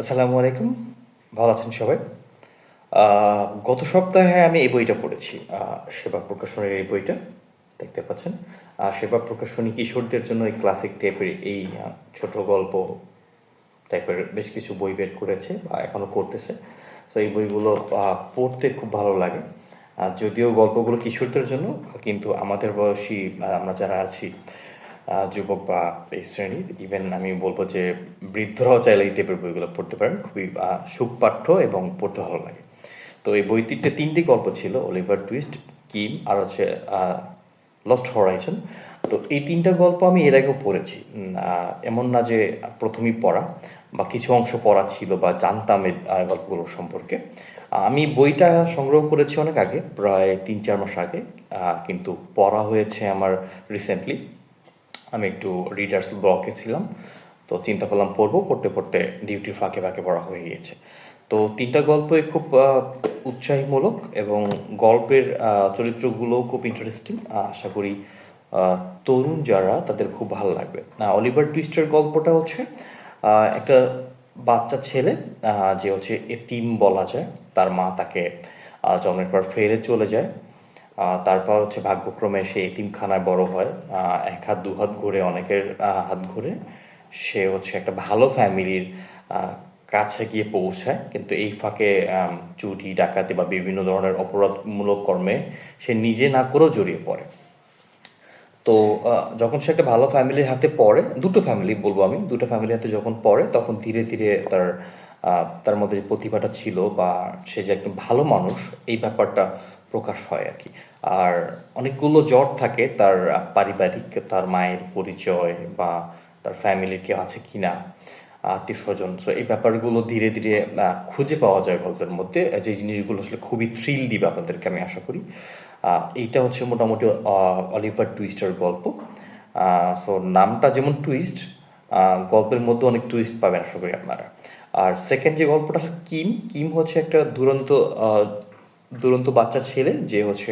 আসসালামু আলাইকুম। ভালো আছেন সবাই? গত সপ্তাহে আমি এই বইটা পড়েছি। সেবা প্রকাশনের এই বইটা, দেখতে পাচ্ছেন। সেবা প্রকাশনী কিশোরদের জন্য এই ক্লাসিক টাইপের এই ছোট গল্প টাইপের বেশ কিছু বই বের করেছে বা এখনও করতেছে। তো এই বইগুলো পড়তে খুব ভালো লাগে। যদিও গল্পগুলো কিশোরদের জন্য, কিন্তু আমাদের বয়সী আমরা যারা আছি যুবক বা এই শ্রেণির ইভেন আমি বলব যে বৃদ্ধরাও চাইলে এই টাইপের বইগুলো পড়তে পারেন। খুবই সুপাঠ্য এবং পড়তে ভালো লাগে। তো এই বইটিতে তিনটি গল্প ছিল অলিভার টুইস্ট কিম আর হচ্ছে লস্ট হরাইজন তো এই তিনটা গল্প আমি এর আগেও পড়েছি। এমন না যে প্রথমেই পড়া বা কিছু অংশ পড়া ছিল বা জানতাম এই আহ, গল্পগুলোর সম্পর্কে। আমি বইটা সংগ্রহ করেছি অনেক আগে প্রায় তিন চার মাস আগে। কিন্তু পড়া হয়েছে আমার রিসেন্টলি আমি একটু রিডার্স ব্লকে ছিলাম, তো চিন্তা করলাম পড়ব, পড়তে পড়তে ডিউটির ফাঁকে ফাঁকে পড়া হয়ে গিয়েছে। তো তিনটা গল্পই খুব উৎসাহীমূলক এবং গল্পের চরিত্রগুলোও খুব ইন্টারেস্টিং আশা করি তরুণ যারা, তাদের খুব ভালো লাগবে। অলিভার টুইস্টের গল্পটা হচ্ছে একটা বাচ্চা ছেলে যে হচ্ছে এতিম বলা যায়। তার মা তাকে জন্মের পর ফেরে চলে যায়। তারপর হচ্ছে ভাগ্যক্রমে সে এতিমখানায় বড় হয়। এক হাত, দু হাত ঘুরে অনেকের হাত ঘুরে সে হচ্ছে একটা ভালো ফ্যামিলির কাছে গিয়ে পৌঁছায়। কিন্তু এই ফাঁকে চুরি, ডাকাতি বা বিভিন্ন ধরনের অপরাধমূলক কর্মে সে নিজে না করেও জড়িয়ে পড়ে। তো যখন সে একটা ভালো ফ্যামিলির হাতে পড়ে, দুটো ফ্যামিলি বলব আমি, দুটো ফ্যামিলির হাতে যখন পড়ে, তখন ধীরে ধীরে তার তার মধ্যে যে প্রতিভাটা ছিল বা সে যে একজন ভালো মানুষ, এই ব্যাপারটা প্রকাশ হয় আর কি। আর অনেকগুলো জট থাকে তার পারিবারিক, তার মায়ের পরিচয় বা তার ফ্যামিলির কেউ আছে কিনা আত্মীয় স্বজন সো এই ব্যাপারগুলো ধীরে ধীরে খুঁজে পাওয়া যায় গল্পের মধ্যে। যে জিনিসগুলো আসলে খুবই থ্রিল দিবে আপনাদেরকে আমি আশা করি। এইটা হচ্ছে মোটামুটি অলিভার টুইস্টার গল্প। সো নামটা যেমন টুইস্ট গল্পের মধ্যে অনেক টুইস্ট পাবেন আশা করি আপনারা। আর সেকেন্ড যে গল্পটা কিম কিম হচ্ছে একটা দুরন্ত দুরন্ত বাচ্চা ছেলে যে হচ্ছে,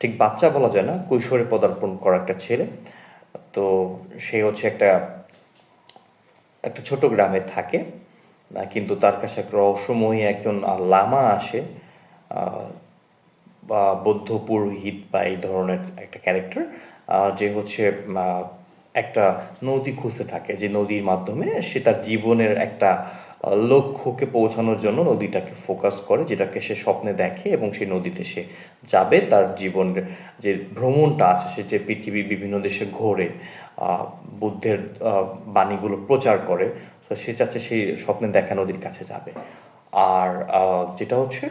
ঠিক বাচ্চা বলা যায় না, কৈশোরে পদার্পণ করা একটা ছেলে। তো সে হচ্ছে একটা একটা ছোট গ্রামে থাকে কিন্তু তার কাছে এক রহস্যময়ী একজন লামা আসে বা বৌদ্ধ পুরোহিত বা এই ধরনের একটা ক্যারেক্টার যে হচ্ছে একটা নদী খুঁজতে থাকে, যে নদীর মাধ্যমে সে তার জীবনের একটা লক্ষ্যকে পৌঁছানোর জন্য নদীটাকে ফোকাস করে, যেটাকে সে স্বপ্নে দেখে এবং সেই নদীতে সে যাবে। তার জীবনের যে ভ্রমণটা আছে, সে যে পৃথিবী বিভিন্ন দেশে ঘোরে বুদ্ধের বাণীগুলো প্রচার করে, তো সে চাচ্ছে সেই স্বপ্নে দেখা নদীর কাছে যাবে। আর যেটা হচ্ছে,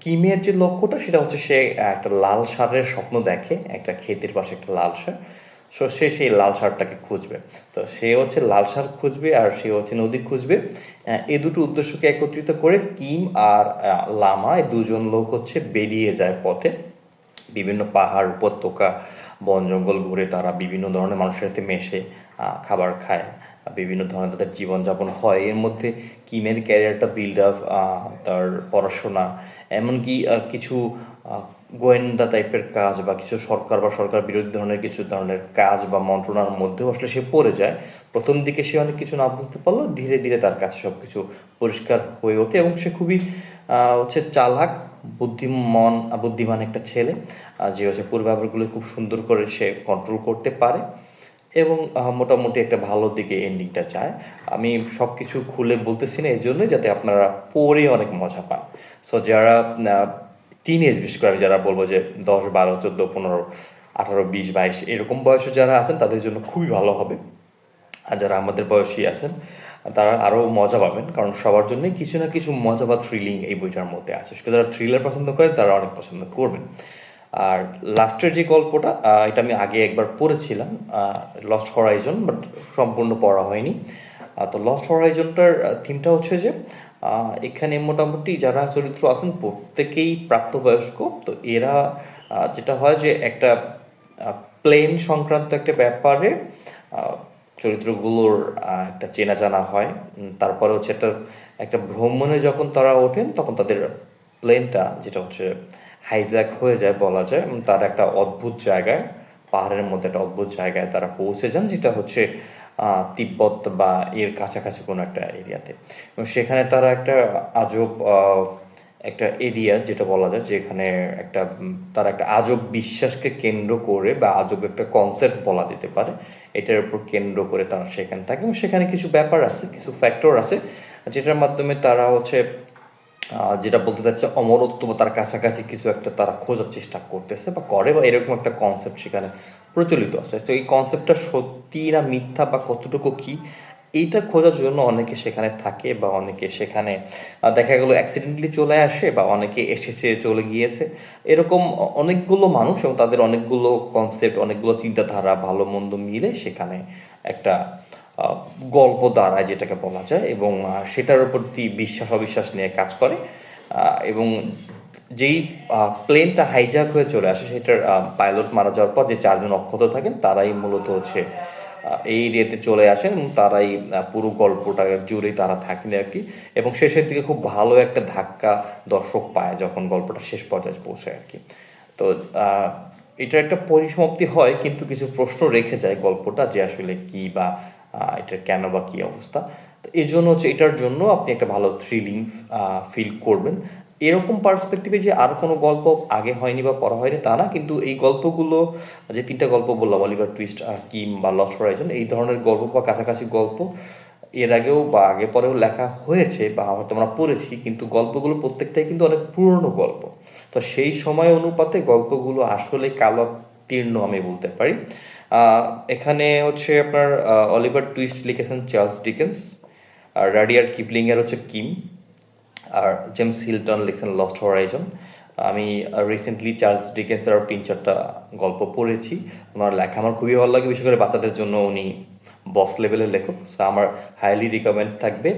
কিমের যে লক্ষ্যটা, সেটা হচ্ছে সে একটা লাল সারের স্বপ্ন দেখে, একটা ক্ষেতের পাশে একটা লাল সার। সো সে সেই লাল সারটাকে খুঁজবে। তো সে হচ্ছে লাল সার খুঁজবে আর সে হচ্ছে নদী খুঁজবে। এই দুটো উদ্দেশ্যকে একত্রিত করে কিম আর লামা এই দুজন লোক হচ্ছে বেরিয়ে যায় পথে। বিভিন্ন পাহাড়, উপত্যকা, বন, জঙ্গল ঘুরে তারা বিভিন্ন ধরনের মানুষের সাথে মেশে খাবার খায়। বিভিন্ন ধরনের তাদের জীবনযাপন হয়। এর মধ্যে কিমের ক্যারিয়ারটা বিল্ড আপ তার পড়াশোনা, এমনকি কিছু গোয়েন্দা টাইপের কাজ বা কিছু সরকার বা সরকার বিরোধী ধরনের কিছু ধরনের কাজ বা মন্ত্রণার মধ্যেও আসলে সে পড়ে যায়। প্রথম দিকে সে অনেক কিছু না বুঝতে পারল ধীরে ধীরে তার কাছে সব কিছু পরিষ্কার হয়ে ওঠে এবং সে খুবই হচ্ছে চালাক, বুদ্ধিমান বুদ্ধিমান একটা ছেলে যে হচ্ছে পূর্বাভাসগুলো খুব সুন্দর করে সে কন্ট্রোল করতে পারে এবং মোটামুটি একটা ভালো দিকে এন্ডিংটা চায় আমি সব কিছু খুলে বলতেছি না, এই জন্য যাতে আপনারা পড়ে অনেক মজা পান। সো যারা টিন এজ বিশেষ করে আমি যারা বলব যে দশ, বারো, চোদ্দ, পনেরো, আঠারো, বিশ, বাইশ, এরকম বয়সে যারা আছেন, তাদের জন্য খুবই ভালো হবে। আর যারা আমাদের বয়সী আছেন, তারা আরও মজা পাবেন, কারণ সবার জন্যই কিছু না কিছু মজা বা থ্রিলিং এই বইটার মধ্যে আছে। যারা থ্রিলার পছন্দ করেন, তারা অনেক পছন্দ করবেন। আর লাস্টের যে গল্পটা এটা আমি আগে একবার পড়েছিলাম লস্ট হরাইজন বাট সম্পূর্ণ পড়া হয়নি। তো লস্ট হরাইজনটার থিমটা হচ্ছে যে এখানে মোটামুটি যারা চরিত্র আছেন, প্রত্যেকেই প্রাপ্তবয়স্ক। তো এরা যেটা হয় যে একটা প্লেন সংক্রান্ত একটা ব্যাপারে চরিত্রগুলোর একটা চেনা জানা হয়। তারপরে হচ্ছে একটা একটা ভ্রমণে যখন তারা ওঠেন, তখন তাদের প্লেনটা, যেটা হচ্ছে হাইজ্যাক হয়ে যায় বলা যায় তার একটা অদ্ভুত জায়গায়, পাহাড়ের মধ্যে একটা অদ্ভুত জায়গায় তারা পৌঁছে যান, যেটা হচ্ছে তিব্বত বা এর কাছাকাছি কোনো একটা এরিয়াতে। এবং সেখানে তারা একটা আজব একটা এরিয়া যেটা বলা যায়, যেখানে একটা তারা একটা আজব বিশ্বাসকে কেন্দ্র করে বা আজব একটা কনসেপ্ট বলা যেতে পারে, এটার উপর কেন্দ্র করে তারা সেখানে থাকে। এবং সেখানে কিছু ব্যাপার আছে, কিছু ফ্যাক্টর আছে, যেটার মাধ্যমে তারা হচ্ছে যেটা বলতে চাচ্ছে অমরত্ব বা তার কাছাকাছি কিছু একটা তারা খোঁজার চেষ্টা করতেছে বা করে বা এরকম একটা কনসেপ্ট সেখানে প্রচলিত আছে। তো এই কনসেপ্টটা সত্যি না মিথ্যা বা কতটুকু কি, এইটা খোঁজার জন্য অনেকে সেখানে থাকে বা অনেকে সেখানে দেখা গেলো অ্যাক্সিডেন্টলি চলে আসে বা অনেকে এসেছে, চলে গিয়েছে। এরকম অনেকগুলো মানুষ এবং তাদের অনেকগুলো কনসেপ্ট অনেকগুলো চিন্তাধারা ভালো মন্দ মিলে সেখানে একটা গল্প দাঁড়ায় যেটাকে বলা যায় এবং সেটার সেটার প্রতি বিশ্বাস, অবিশ্বাস নিয়ে কাজ করে এবং যেই প্লেনটা হাইজ্যাক হয়ে চলে আসে, সেটার পাইলট মারা যাওয়ার পর যে চারজন অক্ষত থাকেন, তারাই মূলত হচ্ছে এই এরিয়াতে চলে আসেন এবং তারাই পুরো গল্পটা জুড়েই তারা থাকেন আর কি এবং শেষের দিকে খুব ভালো একটা ধাক্কা দর্শক পায় যখন গল্পটা শেষ পর্যায়ে পৌঁছায় আর কি তো এটা একটা পরিসমাপ্তি হয়, কিন্তু কিছু প্রশ্ন রেখে যায় গল্পটা যে আসলে কি বা এটার কেন বা কী অবস্থা? তো এই জন্য হচ্ছে এটার জন্য আপনি একটা ভালো থ্রিলিং ফিল করবেন। এরকম পার্সপেক্টিভে যে আর কোনো গল্প আগে হয়নি বা পড়া হয়নি তা না, কিন্তু এই গল্পগুলো, যে তিনটা গল্প বললাম অলিভার টুইস্ট কিম বা লস্ট হরাইজন এই ধরনের গল্প বা কাছাকাছি গল্প, এর আগেও বা আগে পরেও লেখা হয়েছে বা হয়তো আমরা পড়েছি, কিন্তু গল্পগুলো প্রত্যেকটাই কিন্তু অনেক পুরনো গল্প। তো সেই সময় অনুপাতে গল্পগুলো আসলে কালোত্তীর্ণ আমি বলতে পারি। এখানে হচ্ছে আপনার অলিভার টুইস্ট লিখেছেন চার্লস ডিকেন্স আর রাডিয়ার কিপলিংয়ের হচ্ছে কিম আর জেমস হিলটন লিখছেন লস্ট হরাইজন আমি রিসেন্টলি চার্লস ডিকেন্সের আরও তিন চারটা গল্প পড়েছি। ওনার লেখা আমার খুবই ভালো লাগে, বিশেষ করে বাচ্চাদের জন্য উনি বস লেভেলের লেখক। সো আমার হাইলি রিকমেন্ড থাকবে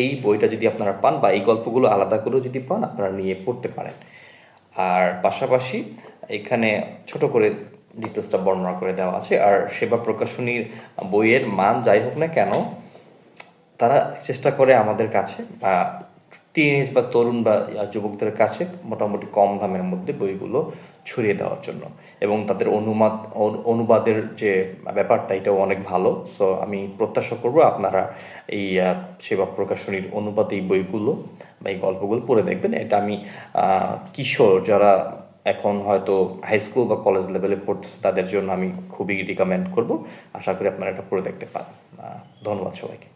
এই বইটা যদি আপনারা পান, বা এই গল্পগুলো আলাদা করেও যদি পান, আপনারা নিয়ে পড়তে পারেন। আর পাশাপাশি এখানে ছোট করে ডিটেলসটা বর্ণনা করে দেওয়া আছে। আর সেবা প্রকাশনীর বইয়ের মান যাই হোক না কেন, তারা চেষ্টা করে আমাদের কাছে বা টিনেজ বা তরুণ বা যুবকদের কাছে মোটামুটি কম দামের মধ্যে বইগুলো ছড়িয়ে দেওয়ার জন্য। এবং তাদের অনুবাদ অনু- অনুবাদের যে ব্যাপারটা, এটাও অনেক ভালো। সো আমি প্রত্যাশা করব আপনারা এই সেবা প্রকাশনীর অনুবাদ এই বইগুলো বা এই গল্পগুলো পড়ে দেখবেন। এটা আমি কিশোর যারা এখন হয়তো হাই স্কুল বা কলেজ লেভেলে পড়তেছে, তাদের জন্য আমি খুবই রিকমেন্ড করব। আশা করি আপনারা এটা পড়ে দেখতে পারেন। ধন্যবাদ সবাইকে।